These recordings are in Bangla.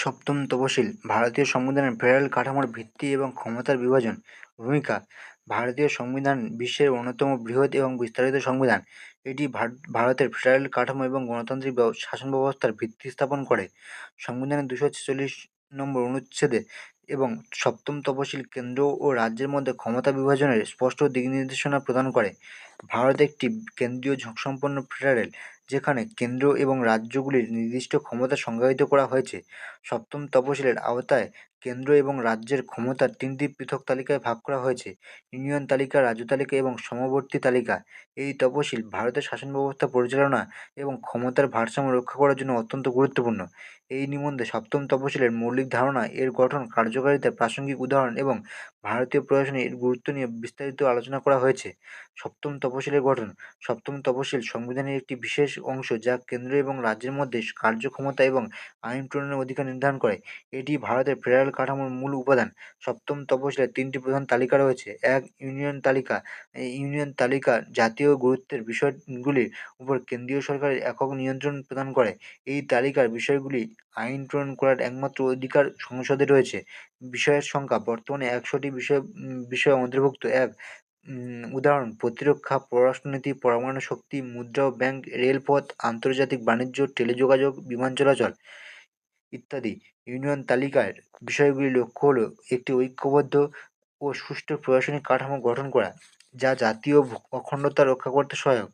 সপ্তম তফসিল ভারতীয় সংবিধানের ফেডারেল কাঠামোর ভিত্তি এবং ক্ষমতার বিভাজন ভূমিকা, ভারতীয় সংবিধান বিশ্বের অন্যতম বৃহৎ এবং বিস্তারিত সংবিধান। এটি ভারতের ফেডারেল কাঠামো এবং গণতান্ত্রিক শাসন ব্যবস্থার ভিত্তি স্থাপন করে। সংবিধানের দুশো ছেচল্লিশ নম্বর অনুচ্ছেদে এবং সপ্তম তফসিল কেন্দ্র ও রাজ্যের মধ্যে ক্ষমতা বিভাজনের স্পষ্ট দিক নির্দেশনা প্রদান করে। ভারত একটি কেন্দ্রীয় ঝোঁকসম্পন্ন ফেডারেল যেখানে কেন্দ্র এবং রাজ্যগুলির নির্দিষ্ট ক্ষমতা সংজ্ঞায়িত করা হয়েছে, সপ্তম তফসিলের আওতায় কেন্দ্র এবং রাজ্যের ক্ষমতার তিনটি পৃথক তালিকায় ভাগ করা হয়েছে, ইউনিয়ন তালিকা, রাজ্য তালিকা এবং সমবর্তী তালিকা। এই তফসিল ভারতের শাসন ব্যবস্থা পরিচালনা এবং ক্ষমতার ভারসাম্য রক্ষা করার জন্য অত্যন্ত গুরুত্বপূর্ণ। এই নিবন্ধে সপ্তম তফসিলের মৌলিক ধারণা এর গঠন কার্যকারিতা প্রাসঙ্গিক উদাহরণ এবং ভারতীয় প্রশাসনে এর গুরুত্ব নিয়ে বিস্তারিত আলোচনা করা হয়েছে। সপ্তম তফসিলের গঠন। সপ্তম তফসিল সংবিধানের একটি বিশেষ অংশ যা কেন্দ্র এবং রাজ্যের মধ্যে কার্যক্ষমতা এবং আইন প্রণয়নের অধিকার নির্ধারণ করে। এটি ভারতের ফেডারেল কাঠামোর মূল উপাদান। সপ্তম তফসিলের তিনটি প্রধান তালিকা রয়েছে। এক, ইউনিয়ন তালিকা। ইউনিয়ন তালিকা জাতীয় গুরুত্বের বিষয়গুলির উপর কেন্দ্রীয় সরকারের একক নিয়ন্ত্রণ প্রদান করে। এই তালিকার বিষয়গুলি আইন প্রণয়ন করার একমাত্র অধিকার সংসদে রয়েছে। বিষয়ের সংখ্যা বর্তমানে একশোটি বিষয় বিষয় অন্তর্ভুক্ত এক উদাহরণ, প্রতিরক্ষা, পররাষ্ট্রনীতি, পরমাণু শক্তি, মুদ্রা ও ব্যাংক, রেলপথ, আন্তর্জাতিক বাণিজ্য, টেলিযোগাযোগ, বিমান চলাচল ইত্যাদি। ইউনিয়ন তালিকার বিষয়গুলির লক্ষ্য হলো, একটি ঐক্যবদ্ধ ও সুষ্ঠু প্রশাসনিক কাঠামো গঠন করা, যা জাতীয় অখণ্ডতা রক্ষা করতে সহায়ক।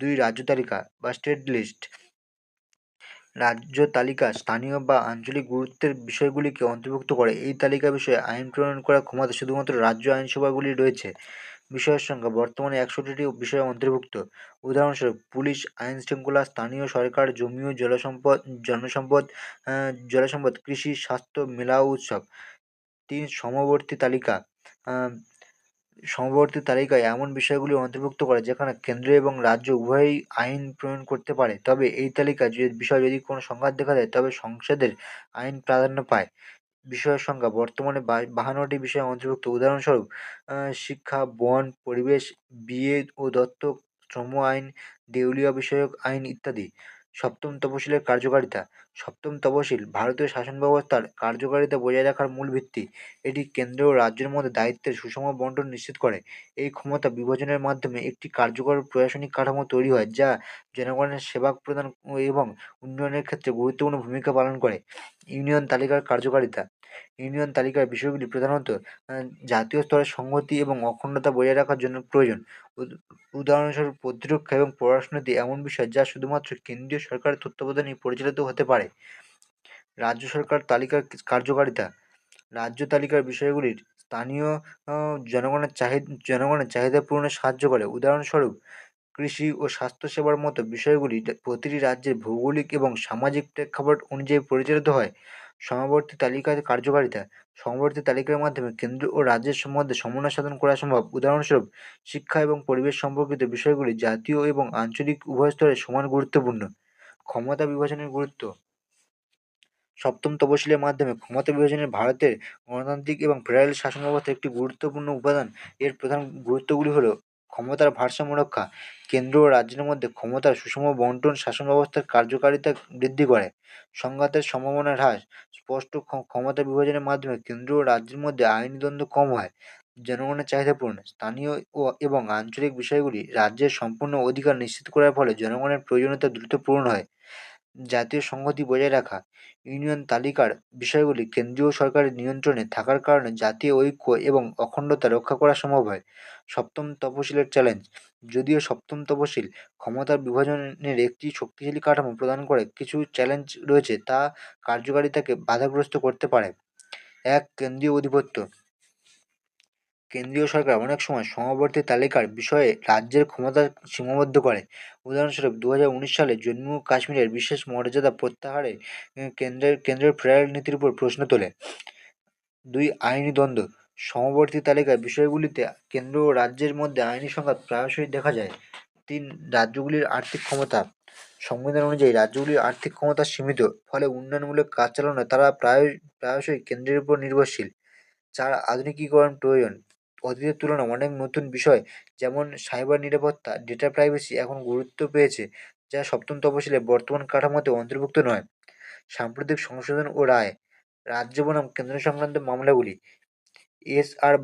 দুই, রাজ্য তালিকা বা স্টেট লিস্ট। রাজ্য তালিকা স্থানীয় বা আঞ্চলিক গুরুত্বের বিষয়গুলিকে অন্তর্ভুক্ত করে। এই তালিকা বিষয়ে আইন প্রণয়ন করার ক্ষমতা শুধুমাত্র রাজ্য আইনসভাগুলির রয়েছে। বিষয়ের সংখ্যা বর্তমানে একশোটি বিষয় অন্তর্ভুক্ত। উদাহরণস্বরূপ, পুলিশ, আইন শৃঙ্খলা, স্থানীয় সরকার, জমি ও জলসম্পদ, জনসম্পদ জলসম্পদ, কৃষি, স্বাস্থ্য, মেলা ও উৎসব। তিন সমবর্তী তালিকা সমবর্তী তালিকায় এমন বিষয়গুলি অন্তর্ভুক্ত করে যেখানে কেন্দ্র এবং রাজ্য উভয়ই আইন প্রণয়ন করতে পারে। তবে এই তালিকায় যে বিষয় যদি কোনো সংঘাত দেখা দেয়, তবে সংসদের আইন প্রাধান্য পায়। বিষয়ের সংখ্যা বর্তমানে বাহান্নটি বিষয় অন্তর্ভুক্ত। উদাহরণস্বরূপ শিক্ষা, বন, পরিবেশ, বিয়ে ও দত্তক শ্রম আইন, দেউলিয়া বিষয়ক আইন ইত্যাদি। সপ্তম তফসিলের কার্যকারিতা। সপ্তম তফসিল ভারতীয় শাসন ব্যবস্থার কার্যকারিতা বজায় রাখার মূল ভিত্তি। এটি কেন্দ্র ও রাজ্যের মধ্যে দায়িত্বের সুষম বন্টন নিশ্চিত করে। এই ক্ষমতা বিভাজনের মাধ্যমে একটি কার্যকর প্রশাসনিক কাঠামো তৈরি হয়, যা জনগণের সেবা প্রদান এবং উন্নয়নের ক্ষেত্রে গুরুত্বপূর্ণ ভূমিকা পালন করে। ইউনিয়ন তালিকার কার্যকারিতা ইউনিয়ন তালিকার বিষয়গুলি প্রধানত জাতীয় স্তরে সংহতি এবং অখণ্ডতা বজায় রাখার জন্য প্রয়োজন। উদাহরণস্বরূপ প্রতিরক্ষা এবং পররাষ্ট্রনীতি এমন বিষয় যা শুধুমাত্র কেন্দ্রীয় সরকারের তত্ত্বাবধানেই পরিচালিত হতে পারে। রাজ্য সরকার তালিকার কার্যকারিতা। রাজ্য তালিকার বিষয়গুলির স্থানীয় জনগণের চাহিদা জনগণের চাহিদা পূরণে সাহায্য করে। উদাহরণস্বরূপ, কৃষি ও স্বাস্থ্যসেবার মতো বিষয়গুলি প্রতিটি রাজ্যের ভৌগোলিক এবং সামাজিক প্রেক্ষাপট অনুযায়ী পরিচালিত হয়। সমাবর্তী তালিকার কার্যকারিতা সমবর্তী তালিকার মাধ্যমে কেন্দ্র ও রাজ্যের মধ্যে সমন্বয় সাধন করা সম্ভব। উদাহরণস্বরূপ, শিক্ষা এবং পরিবেশ সম্পর্কিত বিষয়গুলি জাতীয় এবং আঞ্চলিক উভয় স্তরে সমান গুরুত্বপূর্ণ। ক্ষমতা বিভাজনের গুরুত্ব। সপ্তম তফসিলের মাধ্যমে ক্ষমতা বিভাজনের ভারতের গণতান্ত্রিক এবং ফেডারেল শাসন ব্যবস্থার একটি গুরুত্বপূর্ণ উপাদান। এর প্রধান গুরুত্বগুলি হলো ক্ষমতার ভারসাম্য রক্ষা কেন্দ্র ও রাজ্যের মধ্যে ক্ষমতার সুষম বন্টন, শাসন ব্যবস্থার কার্যকারিতা বৃদ্ধি করে। সংঘাতের সম্ভাবনা হ্রাস, স্পষ্ট ক্ষমতা বিভাজনের মাধ্যমে কেন্দ্র ও রাজ্যের মধ্যে আইনি দ্বন্দ্ব কম হয়। জনগণের চাহিদা পূরণ, স্থানীয় ও এবং আঞ্চলিক বিষয়গুলি রাজ্যের সম্পূর্ণ অধিকার নিশ্চিত করার ফলে জনগণের প্রয়োজনীয়তা দ্রুত পূরণ হয়। জাতীয় সংহতি বজায় রাখা ইউনিয়ন তালিকার বিষয়গুলি কেন্দ্রীয় সরকারের নিয়ন্ত্রণে থাকার কারণে জাতীয় ঐক্য এবং অখণ্ডতা রক্ষা করা সম্ভব হয়। সপ্তম তফসিলের চ্যালেঞ্জ যদিও সপ্তম তফসিল ক্ষমতার বিভাজনের একটি শক্তিশালী কাঠামো প্রদান করে কিছু চ্যালেঞ্জ রয়েছে তা কার্যকারিতাকে বাধাগ্রস্ত করতে পারে। এক, কেন্দ্রীয় আধিপত্য কেন্দ্রীয় সরকার অনেক সময় সমাবর্তী তালিকার বিষয়ে রাজ্যের ক্ষমতা সীমাবদ্ধ করে। উদাহরণস্বরূপ দু হাজার উনিশ সালে জম্মু কাশ্মীরের বিশেষ মর্যাদা প্রত্যাহারে কেন্দ্রের কেন্দ্রের ফেডারেল নীতির উপর প্রশ্ন তোলে। দুই, আইনি দ্বন্দ্ব। সমবর্তী তালিকার বিষয়গুলিতে কেন্দ্র ও রাজ্যের মধ্যে আইনি সংঘাত প্রায়শই দেখা যায়। তিন, রাজ্যগুলির আর্থিক ক্ষমতা। সংবিধান অনুযায়ী রাজ্যগুলির আর্থিক ক্ষমতা সীমিত, ফলে উন্নয়নমূলক কাজ চালানো তারা প্রায়, প্রায়শই কেন্দ্রের উপর নির্ভরশীল। চার, আধুনিকীকরণ প্রয়োজন। অতীতের তুলনায় অনেক নতুন বিষয়, যেমন সাইবার নিরাপত্তা ডেটা প্রাইভেসি এখন গুরুত্ব পেয়েছে, যা সপ্তম তফসিলে বর্তমান কাঠামোতে অন্তর্ভুক্ত নয়। সাম্প্রতিক সংশোধন ও রায়, রাজ্য বনাম কেন্দ্র সংক্রান্ত মামলাগুলি, এস আর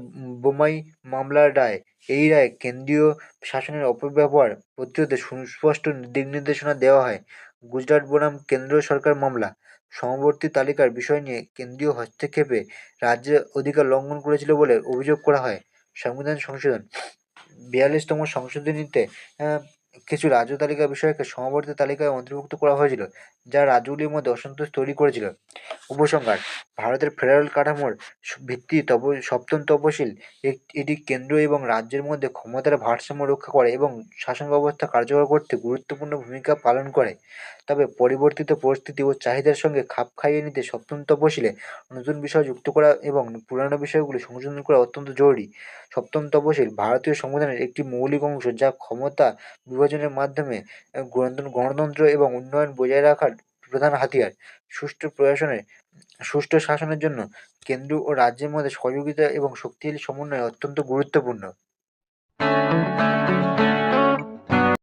বোমাই মামলার রায়, এই রায় কেন্দ্রীয় শাসনের অপব্যবহার প্রতিরোধে সুস্পষ্ট দিক নির্দেশনা দেওয়া হয়। গুজরাট বনাম কেন্দ্র সরকার মামলা সমবর্তী তালিকার বিষয় নিয়ে কেন্দ্রীয় হস্তক্ষেপে রাজ্যের অধিকার লঙ্ঘন করেছিল বলে অভিযোগ করা হয়। সংবিধান সংশোধন, বিয়াল্লিশতম সংশোধনীতে কিছু রাজ্য তালিকা বিষয়কে সমবর্তী তালিকায় অন্তর্ভুক্ত করা হয়েছিল, যা রাজ্যগুলির মধ্যে অসন্তোষ তৈরি করেছিল। উপসংহার, ভারতের ফেডারেল কাঠামোর ভিত্তি তপ, সপ্তম তপশিল এটি কেন্দ্র এবং রাজ্যের মধ্যে ক্ষমতার ভারসাম্য রক্ষা করে এবং শাসন ব্যবস্থা কার্যকর করতে গুরুত্বপূর্ণ ভূমিকা পালন করে। তবে পরিবর্তিত পরিস্থিতি ও চাহিদার সঙ্গে খাপ খাইয়ে নিতে সপ্তম তপশিলে নতুন বিষয় যুক্ত করা এবং পুরানো বিষয়গুলি সংশোধন করা অত্যন্ত জরুরি। সপ্তম তপশিল ভারতীয় সংবিধানের একটি মৌলিক অংশ যা ক্ষমতা বিভাজনের মাধ্যমে গণতন্ত্র এবং উন্নয়ন বজায় রাখার প্রধান হাতিয়ার। সুষ্ঠু প্রশাসনের সুষ্ঠু শাসনের জন্য কেন্দ্র ও রাজ্যের মধ্যে সহযোগিতা এবং শক্তিশালী সমন্বয় অত্যন্ত গুরুত্বপূর্ণ।